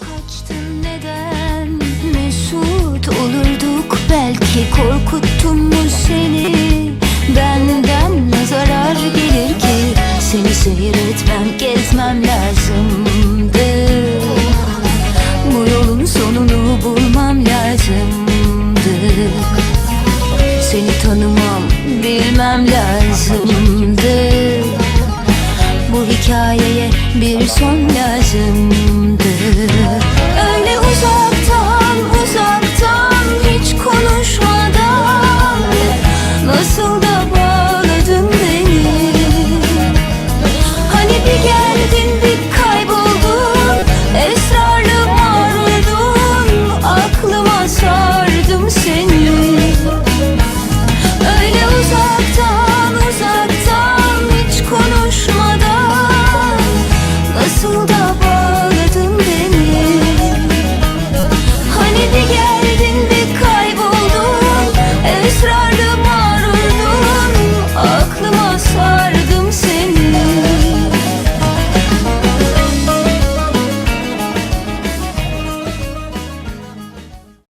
kaçtın neden mesut olurduk? Belki korkuttum mu seni? Benden ne zarar gelir ki? Seni seyretmem gezmem lazımdı. Bu yolun sonunu bulmam lazımdı. Seni tanımam bilmem lazımdı. Bu hikayeye bir son lazımdı gibi gördün